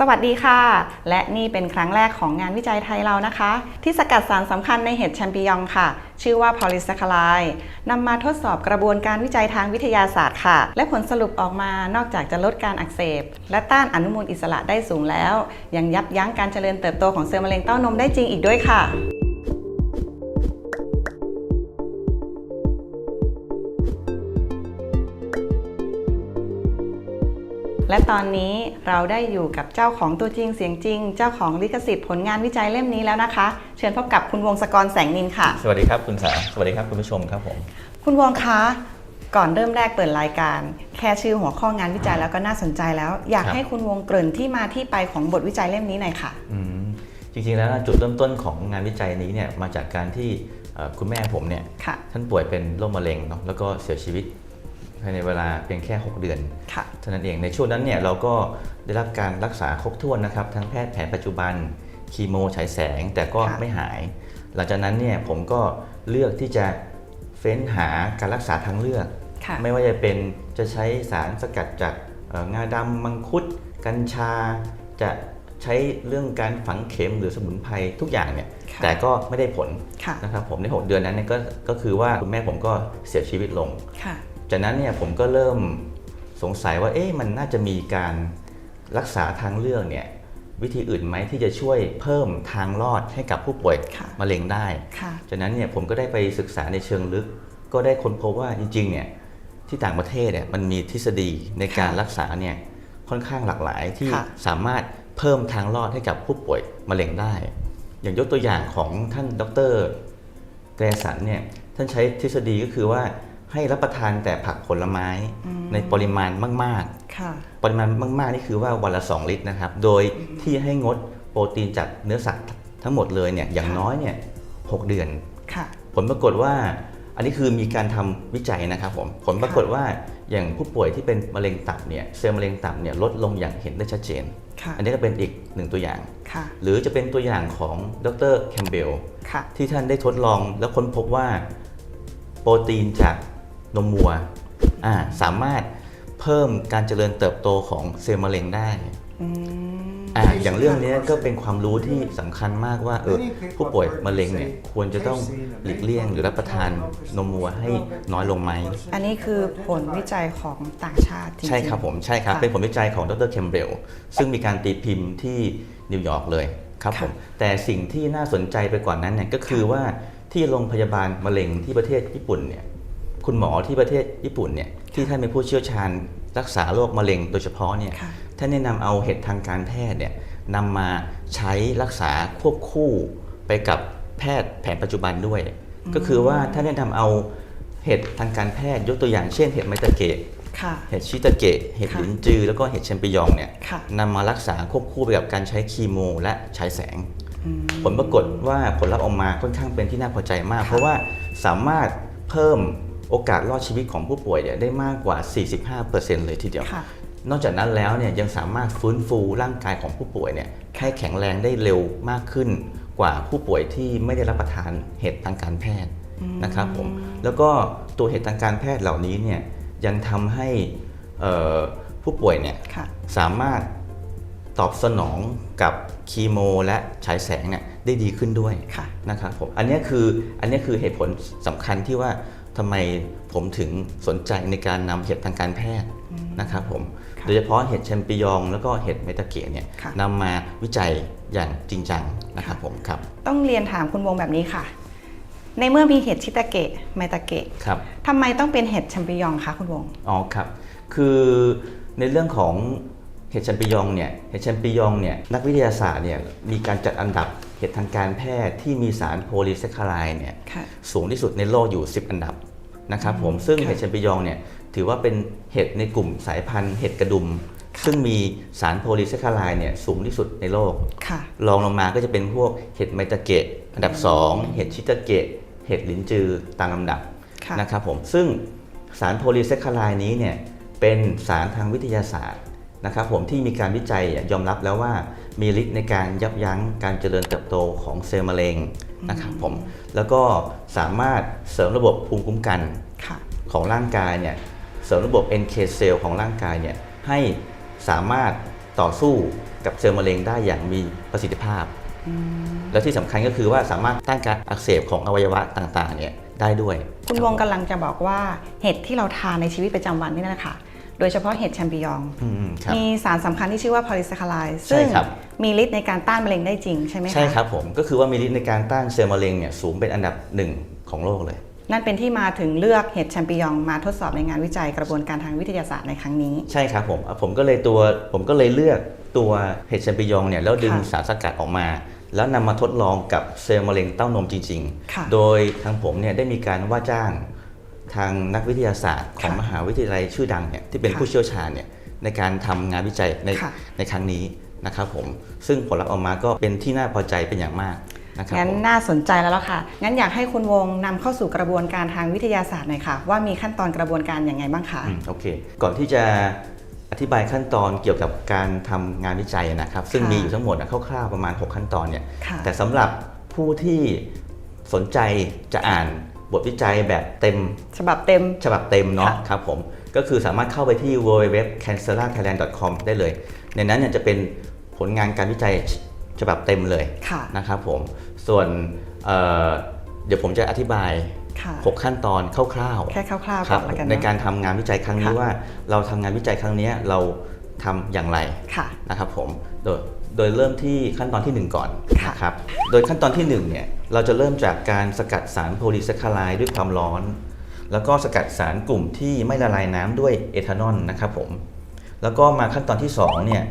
สวัสดีค่ะ และนี่เป็นครั้งแรกของงานวิจัยไทยเรานะคะ ที่สกัดสารสำคัญในเห็ดแชมปิญองค่ะ ชื่อว่าพอลิสคลายนำมาทดสอบกระบวนการวิจัยทางวิทยาศาสตร์ค่ะ และผลสรุปออกมานอกจากจะลดการอักเสบ และต้านอนุมูลอิสระได้สูงแล้ว ยังยับยั้งการเจริญเติบโตของเซลล์มะเร็งเต้านมได้จริงอีกด้วยค่ะ และตอนนี้เราได้อยู่กับเจ้าของตัวจริงเสียงจริง เจ้าของลิขสิทธิ์ผลงานวิจัยเล่มนี้แล้วนะคะ เชิญพบกับคุณวงศกรแสงนินค่ะ สวัสดีครับคุณสาสวัสดีครับคุณผู้ชมครับผม คุณวงคะก่อนเริ่มแรกเปิดรายการ แค่ชื่อหัวข้องานวิจัยแล้วก็น่าสนใจแล้ว อยากครับให้คุณวงเกริ่นที่มาที่ไปของบทวิจัยเล่มนี้หน่อยค่ะอืมจริงๆแล้วจุดเริ่มต้นของงานวิจัยนี้เนี่ยมาจากการที่เอ่อคุณแม่ผมเนี่ยค่ะท่านป่วยเป็นโรคมะเร็งเนาะแล้วก็เสียชีวิต ภายในเวลาเพียงแค่ 6 เดือนค่ะเท่านั้นเองในช่วงนั้นเนี่ยเราก็ได้รับการรักษาครบถ้วนนะครับ ทั้งแพทย์แผนปัจจุบันคีโมฉายแสงแต่ก็ค่ะไม่หาย หลังจากนั้นเนี่ยผมก็เลือกที่จะเฟ้นหาการรักษาทางเลือกค่ะไม่ว่าจะเป็นจะใช้สารสกัดจากเอ่องาดำมังคุด กัญชา จะใช้เรื่องการฝังเข็มหรือสมุนไพรทุกอย่างเนี่ยค่ะแต่ก็ไม่ได้ผลค่ะนะครับผมใน 6 เดือนนั้นเนี่ยก็ก็คือว่าคุณแม่ผมก็เสียชีวิตลงค่ะ จากนั้นเนี่ยผมก็เริ่มสงสัยว่าเอ๊ะมันน่าจะมีการรักษาทางเลือกเนี่ยวิธีอื่นไหมที่จะช่วยเพิ่มทางรอดให้กับผู้ป่วยค่ะมะเร็งได้ค่ะจากนั้นเนี่ยผมก็ได้ไปศึกษาในเชิงลึก ก็ได้ค้นพบว่าจริงๆเนี่ยที่ต่างประเทศเนี่ยมันมีทฤษฎีในการค่ะรักษาเนี่ยค่อนข้างหลากหลายที่ค่ะสามารถเพิ่มทางรอดให้กับผู้ป่วยมะเร็งได้ อย่างยกตัวอย่างของท่านดร แกรสันเนี่ยท่านใช้ทฤษฎีก็คือว่า ให้รับประทานแต่ผักผลไม้อืมในปริมาณมากค่ะๆปริมาณมากๆนี่คือว่าวันละ 2 ลิตรนะครับ โดยที่ให้งดโปรตีนจากเนื้อสัตว์ทั้งหมดเลยเนี่ยอย่างค่ะน้อยเนี่ยหกเดือนค่ะผลปรากฏว่าอันนี้คือมีการทำวิจัยนะครับผมผลปรากฏว่าอย่างผู้ป่วยที่เป็นมะเร็งตับเนี่ยเซลล์มะเร็งตับเนี่ยลดลงอย่างเห็นได้ชัดเจนค่ะอันนี้ก็เป็นอีกหนึ่งตัวอย่างค่ะหรือจะเป็นตัวอย่างของดรแคมเบลค่ะที่ท่านได้ทดลองแล้วค้นพบว่าโปรตีนจาก นมวัวอ่าสามารถเพิ่มการเจริญเติบโตของเซลล์มะเร็งได้อืมอ่าอย่างเรื่องนี้ก็เป็นความรู้ที่สำคัญมากว่าเออผู้ป่วยมะเร็งเนี่ยควรจะต้องหลีกเลี่ยง หรือรับประทานนมวัวให้น้อยลงไหม อันนี้คือผลวิจัยของต่างชาติจริงๆใช่ครับผมใช่ครับะเป็นผลวิจัยของดรเคมเบลซึ่งมีการตีพิมพ์ที่นิวยอร์กเลยครับผมค่ะแต่สิ่งที่น่าสนใจไปกว่านั้นเนี่ยก็คือว่าที่โรงพยาบาลมะเร็งที่ประเทศญี่ปุ่นเนี่ย คุณหมอที่ประเทศญี่ปุ่นเนี่ยที่ท่านเป็นผู้เชี่ยวชาญรักษาโรคมะเร็งโดยเฉพาะเนี่ยค่ะท่านแนะนำเอาเห็ดทางการแพทย์เนี่ยนำมาใช้รักษาควบคู่ไปกับแพทย์แผนปัจจุบันด้วย ก็คือว่าท่านแนะนำเอาเห็ดทางการแพทย์ยกตัวอย่างเช่นเห็ดไมตาเกะค่ะเห็ดชิตาเกะ เห็ดค่ะหลินจือ แล้วก็เห็ดแชมปิญองเนี่ยค่ะนำมารักษาควบคู่ไปกับการใช้คีโม และฉายแสงอืมผลปรากฏว่าผลลัพธ์ออกมาค่อนข้างเป็นที่น่าพอใจมากค่ะเพราะว่าสามารถเพิ่ม โอกาสรอดชีวิตของผู้ป่วยเนี่ยได้มากกว่า 45%เลยทีเดียวค่ะนอกจากนั้นแล้วเนี่ยยังสามารถฟื้นฟูร่างกายของผู้ป่วยเนี่ยให้แข็งแรงได้เร็วมากขึ้นกว่าผู้ป่วยที่ไม่ได้รับประทานเห็ดทางการแพทย์นะครับผมแล้วก็ตัวเห็ดทางการแพทย์เหล่านี้เนี่ยยังทำให้เอ่อผู้ป่วยเนี่ยค่ะสามารถตอบสนองกับคีโม และฉายแสงเนี่ยได้ดีขึ้นด้วยค่ะนะครับผมอันเนี้ยคืออันเนี้ยคือเหตุผลสำคัญที่ว่า ทำไมผมถึงสนใจในการนำเห็ดทางการแพทย์นะครับผมค่ะโดยเฉพาะเห็ดแชมปิญอง แล้วก็เห็ดเมตาเกะเนี่ยค่ะนำมาวิจัยอย่างจริงจังนะครับผมครับต้องเรียนถามคุณวงแบบนี้ค่ะ ในเมื่อมีเห็ดชิตาเกะไมตาเกะครับทำไมต้องเป็นเห็ดแชมปิญองคะคุณวงอ๋อครับ คือในเรื่องของ เห็ดแชมปิญองเนี่ยเห็ดแชมปิญองเนี่ยนักวิทยาศาสตร์เนี่ยมีการจัดอันดับเห็ดทางการแพทย์ที่มีสารโพลีแซคคาไรด์เนี่ยค่ะสูงที่สุดในโลกอยู่ 10 อันดับนะครับผมซึ่งค่ะเห็ดแชมปิญองเนี่ยถือว่าเป็นเห็ดในกลุ่มสายพันธุ์เห็ดกระดุม ซึ่งมีสารโพลีแซคคาไรด์เนี่ยสูงที่สุดในโลกค่ะรองลงมาก็จะเป็นพวกเห็ดไมตาเกะอันดับ 2 เห็ดชิตาเกะเห็ดลินจือตามลำดับค่ะนะครับผมซึ่งสารโพลีแซคคาไรด์นี้เนี่ยเป็นสารทางวิทยาศาสตร์ นะครับผมที่มีการวิจัยยอมรับแล้วว่ามีฤทธิ์ในการยับยั้งการเจริญเติบโตของเซลล์มะเร็งนะครับผมแล้วก็สามารถเสริมระบบภูมิคุ้มกันค่ะของร่างกายเนี่ยเสริมระบบ NK เซลล์ของร่างกายเนี่ยให้สามารถต่อสู้กับเซลล์มะเร็งได้อย่างมีประสิทธิภาพ แล้วที่สำคัญก็คือว่าสามารถต้านการอักเสบของอวัยวะต่างๆเนี่ยได้ด้วย คุณวงกำลังจะบอกว่าเห็ดที่เราทานในชีวิตประจำวันนี่นั่นแหละค่ะ โดยเฉพาะเห็ดแชมปิญอง อืมครับ มีสารสำคัญที่ชื่อว่า polysaccharide ใช่ซึ่งครับ มีฤทธิ์ในการต้านมะเร็งได้จริงใช่ไหมคะ ใช่ครับผมก็คือว่ามีฤทธิ์ในการต้านเซลล์มะเร็งเนี่ยสูงเป็นอันดับหนึ่งของโลกเลย นั่นเป็นที่มาถึงเลือกเห็ดแชมปิญองมาทดสอบในงานวิจัยกระบวนการทางวิทยาศาสตร์ในครั้งนี้ ใช่ครับผมอะผมก็เลยตัวผมก็เลยเลือกตัวเห็ดแชมปิญองเนี่ยแล้วดึงค่ะสารสกัดออกมา แล้วนำมาทดลองกับเซลล์มะเร็งเต้านมจริงค่ะ ๆ โดยทางผมเนี่ยได้มีการว่าจ้าง ทางนักวิทยาศาสตร์ของค่ะมหาวิทยาลัยชื่อดังเนี่ยที่เป็นค่ะผู้เชี่ยวชาญเนี่ยในการทำงานวิจัยในค่ะในครั้งนี้นะครับผมซึ่งผลลัพธ์ออกมาก็เป็นที่น่าพอใจเป็นอย่างมากนะครับงั้นผมน่าสนใจแล้วล่ะค่ะ งั้นอยากให้คุณวงนำเข้าสู่กระบวนการทางวิทยาศาสตร์หน่อยค่ะ ว่ามีขั้นตอนกระบวนการอย่างไงบ้างคะอืมโอเค ก่อนที่จะอธิบายขั้นตอนเกี่ยวกับการทำงานวิจัยนะครับ ซึ่งค่ะมีอยู่ทั้งหมดอะคร่าวๆประมาณ 6 ขั้นตอนเนี่ยค่ะแต่สำหรับผู้ที่สนใจจะอ่าน บทวิจัยแบบเต็ม ฉบับเต็ม ฉบับเต็มเนาะค่ะครับผม ก็คือสามารถเข้าไปที่ www.cancerthailand.com ได้เลย ในนั้นเนี่ยจะเป็นผลงานการวิจัยฉบับเต็มเลยค่ะนะครับผม ส่วนเอ่อเดี๋ยวผมจะอธิบายค่ะ6ขั้นตอนคร่าวๆแค่คร่าวๆคก่รัอบนละกันในเนาะการทำงานวิจัยครั้งนี้ค่ะว่า เราทำงานวิจัยครั้งนี้เราทำอย่างไรค่ะนะครับผมโดย โดยเริ่มที่ขั้นตอนที่ 1 ก่อนค่ะนะครับ โดยขั้นตอนที่1เนี่ยเราจะเริ่มจากการสกัดสารโพลีแซคคาไลด์ด้วยความร้อน แล้วก็สกัดสารกลุ่มที่ไม่ละลายน้ำด้วยเอทานอลนะครับผม แล้วก็มาขั้นตอนที่2เนี่ย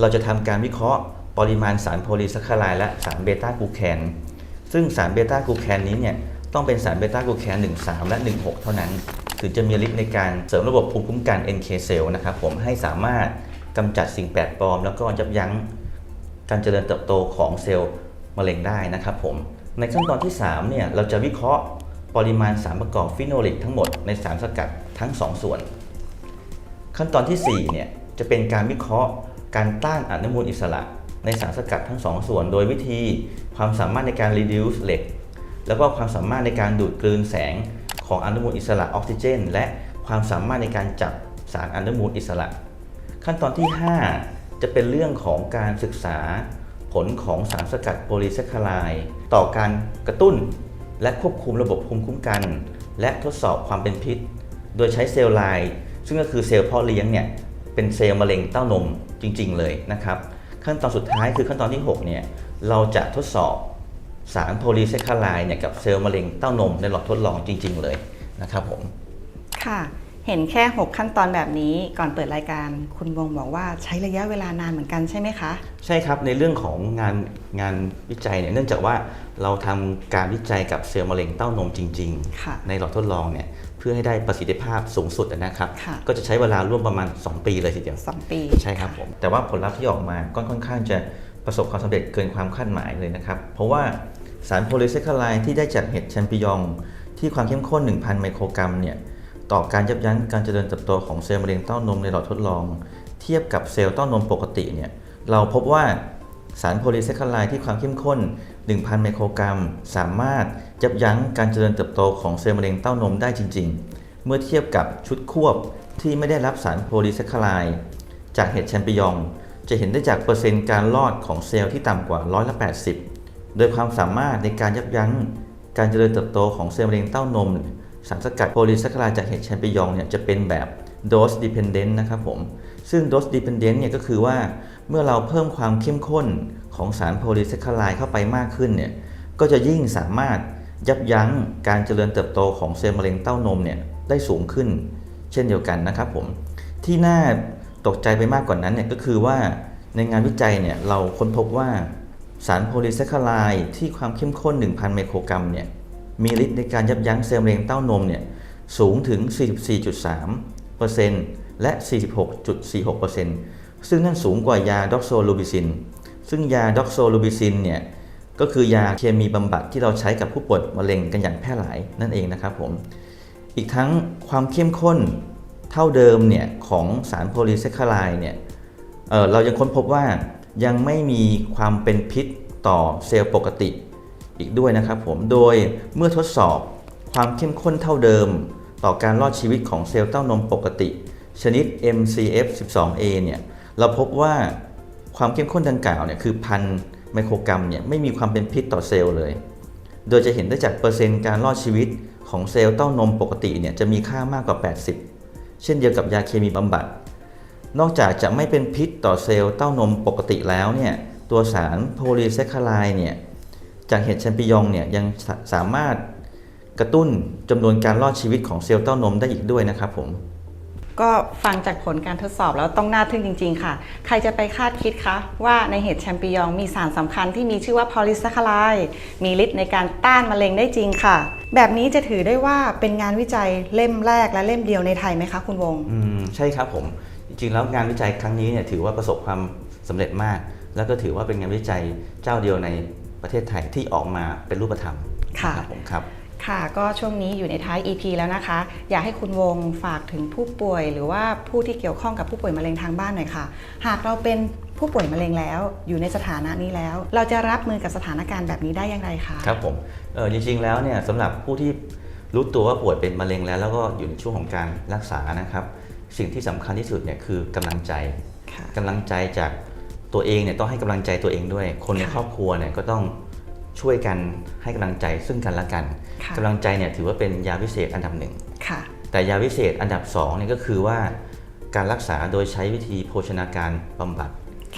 เราจะทำการวิเคราะห์ปริมาณสารโพลีแซคคาไลด์และสารเบต้ากลูแคนซึ่งสารเบต้ากลูแคนนี้เนี่ยต้องเป็นสารเบต้ากลูแคน13 และ 16 เท่านั้น ถึงจะมีฤทธิ์ในการเสริมระบบภูมิคุ้มกัน NK เซลล์นะครับผมให้สามารถกำจัดสิ่งแปลกปลอม แล้วก็ยับยั้ง การเจริญเติบโตของเซลล์มะเร็งได้นะครับผม ในขั้นตอนที่3เนี่ยเราจะวิเคราะห์ปริมาณสารประกอบฟิโนลิกทั้งหมดในสารสกัดทั้ง 2 ส่วน ขั้นตอนที่4เนี่ยจะเป็นการวิเคราะห์การต้านอนุมูลอิสระในสารสกัดทั้ง 2 ส่วน โดยวิธีความสามารถในการ reduce เหล็ก แล้วก็ความสามารถในการดูดกลืนแสงของอนุมูลอิสระออกซิเจน และความสามารถในการจับสารอนุมูลอิสระ ขั้นตอนที่ 5 จะเป็นเรื่องของการศึกษาผลของสารสกัดโพลีแซคคาไลด์ต่อการกระตุ้น และควบคุมระบบภูมิคุ้มกัน และทดสอบความเป็นพิษ โดยใช้เซลล์ไลน์ซึ่งก็คือเซลล์เพาะเลี้ยงเนี่ยเป็นเซลล์มะเร็งเต้านมจริง ๆ เลยนะครับ ขั้นตอนสุดท้ายคือขั้นตอนที่6เนี่ยเราจะทดสอบสารโพลีแซคคาไลด์เนี่ยกับเซลล์มะเร็งเต้านมในหลอดทดลองจริง ๆ เลยนะครับผมค่ะ เห็นแค่ 6 ขั้นตอนแบบนี้ก่อนเปิดรายการ คุณวงบอกว่าใช้ระยะเวลานานเหมือนกันใช่ไหมคะ ใช่ครับในเรื่องของงานงานวิจัยเนี่ยเนื่องจากว่าเราทำการวิจัยกับเซลล์มะเร็งเต้านมจริงค่ะๆในหลอดทดลองเนี่ยเพื่อให้ได้ประสิทธิภาพสูงสุดนะครับค่ะก็จะใช้เวลาร่วมประมาณ 2 ปีเลยทีเดียว2ปีใช่ครับผมแต่ว่าผลลัพธ์ที่ออกมาก็ค่อนข้างจะประสบความสำเร็จเกินความคาดหมายเลยนะครับเพราะว่าสารโพลีแซคคาไลด์ที่ได้จากเห็ดแชมปิญองที่ความเข้มข้น 1,000 ไมโครกรัมเนี่ย ต่อการยับยั้งการเจริญเติบโตของเซลล์มะเร็งเต้านมในหลอดทดลอง เทียบกับเซลล์เต้านมปกติเนี่ยเราพบว่าสารโพลีแซคคาไลด์ที่ความเข้มข้น 1,000 ไมโครกรัม สามารถยับยั้งการเจริญเติบโตของเซลล์มะเร็งเต้านมได้จริง ๆ เมื่อเทียบกับชุดควบที่ไม่ได้รับสารโพลีแซคคาไลด์จากเห็ดแชมปิอง จะเห็นได้จากเปอร์เซ็นต์การรอดของเซลล์ที่ต่ำกว่าร้อยละ80 โดยความสามารถในการยับยั้งการเจริญเติบโตของเซลล์มะเร็งเต้านม สารสกัดโพลีแซคคาไลด์จากเห็ดแชมปิญองเนี่ยจะเป็นแบบ dose dependent นะครับผม ซึ่ง dose dependent เนี่ยก็คือว่าเมื่อเราเพิ่มความเข้มข้นของสารโพลีแซคคาไลด์เข้าไปมากขึ้นเนี่ยก็จะยิ่งสามารถยับยั้งการเจริญเติบโตของเซลล์มะเร็งเต้านมเนี่ยได้สูงขึ้น เช่นเดียวกันนะครับผม ที่น่าตกใจไปมากกว่านั้นเนี่ยก็คือว่าในงานวิจัยเนี่ยเราค้นพบว่าสารโพลีแซคคาไลด์ที่ความเข้มข้น 1,000 ไมโครกรัมเนี่ย มีฤทธิ์ในการยับยั้งเซลล์มะเร็งเต้านมเนี่ยสูงถึง 44.3%และ 46.46%ซึ่งนั่นสูงกว่ายาด็อกโซลูบิซิน ซึ่งยาด็อกโซลูบิซินเนี่ยก็คือยาเคมีบำบัดที่เราใช้กับผู้ป่วยมะเร็งกันอย่างแพร่หลายนั่นเองนะครับผม อีกทั้งความเข้มข้นเท่าเดิมเนี่ยของสารโพลีแซคคาไลด์เนี่ยเเรายังค้นพบว่ายังไม่มีความเป็นพิษต่อเซลล์ปกติ อีกด้วยนะครับผมโดยเมื่อทดสอบความเข้มข้นเท่าเดิม ต่อการรอดชีวิตของเซลล์เต้านมปกติ ชนิด MCF 12A เนี่ยเราพบว่าความเข้มข้นดังกล่าวเนี่ยคือพันไมโครกรัมเนี่ยไม่มีความเป็นพิษต่อเซลล์เลย โดยจะเห็นได้จากเปอร์เซ็นต์การรอดชีวิตของเซลล์เต้านมปกติเนี่ยจะมีค่ามากกว่า 80 เช่นเดียวกับยาเคมีบำบัด นอกจากจะไม่เป็นพิษต่อเซลล์เต้านมปกติแล้วเนี่ยตัวสารโพลีแซคคาไลเนี่ย จากเห็ดแชมปิญองเนี่ยยังสาสามารถกระตุ้นจำนวนการรอดชีวิตของเซลล์เต้านมได้อีกด้วยนะครับผม ก็ฟังจากผลการทดสอบแล้วต้องน่าทึ่งจริง ๆ ค่ะ ใครจะไปคาดคิดคะว่าในเห็ดแชมปิญองมีสารสำคัญที่มีชื่อว่าพอลิซัคคาไลด์มีฤทธิ์ในการต้านมะเร็งได้จริงค่ะ แบบนี้จะถือได้ว่าเป็นงานวิจัยเล่มแรกและเล่มเดียวในไทยไหมคะคุณวงอืมใช่ครับผม จริงๆแล้วงานวิจัยครั้งนี้เนี่ยถือว่าประสบความสำเร็จมาก แล้วก็ถือว่าเป็นงานวิจัยเจ้าเดียวใน ประเทศไทยที่ออกมาเป็นรูปธรรมค่ะรับผมครับค่ะก็ช่วงนี้อยู่ในท้าย EP แล้วนะคะ อยากให้คุณวงฝากถึงผู้ป่วย หรือว่าผู้ที่เกี่ยวข้องกับผู้ป่วยมะเร็งทางบ้านหน่อยค่ะ หากเราเป็นผู้ป่วยมะเร็งแล้วอยู่ในสถานะนี้แล้ว เราจะรับมือกับสถานการณ์แบบนี้ได้อย่างไรคะครับผมเออจริงๆแล้วเนี่ยสำหรับผู้ที่รู้ตัวว่าป่วยเป็นมะเร็งแล้ว แล้วก็อยู่ในช่วงของการรักษานะครับ สิ่งที่สำคัญที่สุดเนี่ยคือกำลังใจค่ะกำลังใจจาก ตัวเองเนี่ยต้องให้กำลังใจตัวเองด้วย คนในค่ะครอบครัวเนี่ยก็ต้องช่วยกันให้กำลังใจซึ่งกันและกันค่ะกำลังใจเนี่ยถือว่าเป็นยาวิเศษอันดับหนึ่งค่ะแต่ยาวิเศษอันดับ2เนี่ยก็คือว่าการรักษาโดยใช้วิธีโภชนาการบำบัด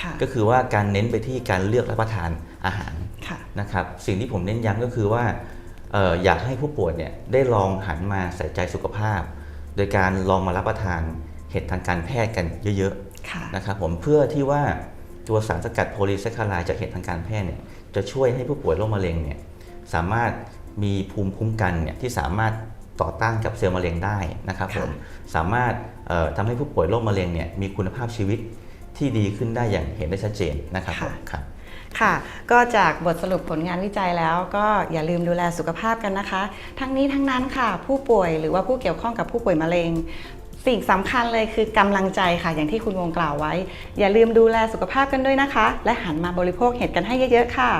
ค่ะก็คือว่าการเน้นไปที่การเลือกรับประทานอาหารค่ะนะครับสิ่งที่ผมเน้นย้ำก็คือว่าเอออยากให้ผู้ป่วยเนี่ยได้ลองหันมาใส่ใจสุขภาพ โดยการลองมารับประทานเห็ดทางการแพทย์กันเยอะค่ะๆนะครับผมเพื่อที่ว่า ตัวสารสกัดโพลีแซคคาไลด์จากเห็ดทางการแพทย์เนี่ยจะช่วยให้ผู้ป่วยโรคมะเร็งเนี่ยสามารถมีภูมิคุ้มกันเนี่ยที่สามารถต่อต้านกับเซลล์มะเร็งได้นะครับผมสามารถเอ่อทำให้ผู้ป่วยโรคมะเร็งเนี่ยมีคุณภาพชีวิตที่ดีขึ้นได้อย่างเห็นได้ชัดเจนนะครับผมครับค่ะ ก็จากบทสรุปผลงานวิจัยแล้วก็อย่าลืมดูแลสุขภาพกันนะคะ ทั้งนี้ทั้งนั้นค่ะ ผู้ป่วยหรือว่าผู้เกี่ยวข้องกับผู้ป่วยมะเร็ง สิ่งสำคัญเลยคือกำลังใจค่ะ อย่างที่คุณวงกล่าวไว้ อย่าลืมดูแลสุขภาพกันด้วยนะคะ และหันมาบริโภคเห็ดกันให้เยอะๆค่ะ